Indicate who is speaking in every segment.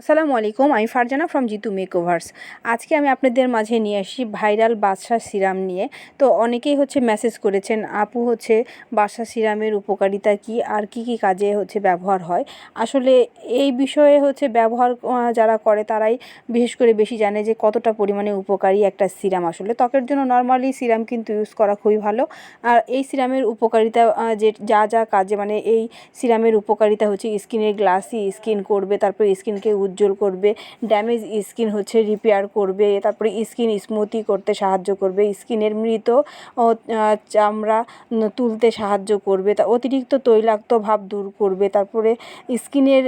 Speaker 1: আসসালামু আলাইকুম, আমি ফারজানা ফ্রম জিতু মেকওভার্স আজকে আমি আপনাদের মাঝে নিয়ে আসি ভাইরাল বাদশা সিরাম নিয়ে। তো অনেকেই হচ্ছে মেসেজ করেছেন, আপু হচ্ছে বাদশা সিরামের উপকারিতা কি? আর কি কি কাজে হচ্ছে ব্যবহার হয়? আসলে এই বিষয়ে হচ্ছে ব্যবহার যারা করে তারাই বিশেষ করে বেশি জানে যে কতটা পরিমাণে উপকারী একটা সিরাম আসলে। ত্বকের জন্য নর্মালি সিরাম কিন্তু ইউজ করা খুবই ভালো। আর এই সিরামের উপকারিতা যে যা যা কাজে মানে এই সিরামের উপকারিতা হচ্ছে স্কিনের গ্লাসি স্কিন করবে, তারপরে স্কিনকে উজ্জ্বল করবে ড্যামেজ স্কিন হচ্ছে রিপেয়ার করবে, তারপরে স্কিন স্মুথি করতে সাহায্য করবে স্কিনের মৃত চামড়া তুলতে সাহায্য করবে, তা অতিরিক্ত তৈলাক্ত ভাব দূর করবে, তারপরে স্কিনের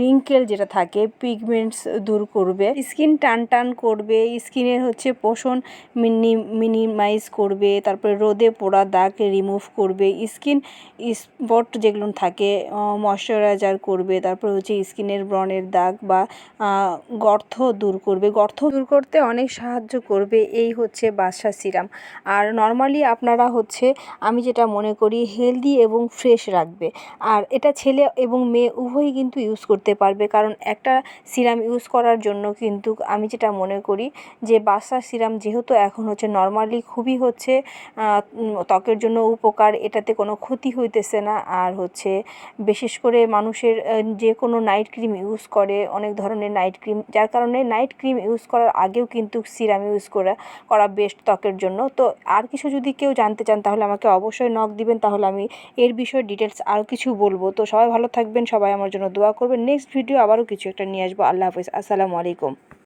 Speaker 1: রিঙ্কেল যেটা থাকে পিগমেন্টস দূর করবে স্কিন টান টান করবে স্কিনের হচ্ছে পোষণ মিনি মিনিমাইজ করবে, তারপরে রোদে পোড়া দাগ রিমুভ করবে স্কিন স্পট যেগুলো থাকে ময়শ্চারাইজার করবে, তারপর হচ্ছে স্কিনের ব্রণের দাগ বা গর্ত দূর করবে। গর্ত দূর করতে অনেক সাহায্য করবে, এই হচ্ছে বাদশা সিরাম আর নর্মালি আপনারা হচ্ছে, আমি যেটা মনে করি হেলদি এবং ফ্রেশ রাখবে। আর এটা ছেলে এবং মেয়ে উভয়ই কিন্তু ইউজ করতে পারবে। কারণ একটা সিরাম ইউজ করার জন্য কিন্তু আমি যেটা মনে করি, যে বাদশা সিরাম যেহেতু এখন হচ্ছে নর্মালি খুবই হচ্ছে ত্বকের জন্য উপকার, এটাতে কোনো ক্ষতি হইতেছে না। আর হচ্ছে, বিশেষ করে মানুষের যে কোনো নাইট ক্রিম ইউজ করে অনেক ধরনের নাইট ক্রিম যার কারণে নাইট ক্রিম ইউজ করার আগেও কিন্তু সিরাম ইউজ করা করা বেস্ট ত্বকের জন্য। তো আর কিছু যদি কেউ জানতে চান, তাহলে আমাকে অবশ্যই নক দিবেন। তাহলে আমি এর বিষয়ে ডিটেলস আরও কিছু বলব। তো সবাই ভালো থাকবেন, সবাই আমার জন্য দোয়া করবেন। নেক্সট ভিডিও আবারও কিছু একটা নিয়ে আসব। আল্লাহ হাফিজ। আসসালামু আলাইকুম।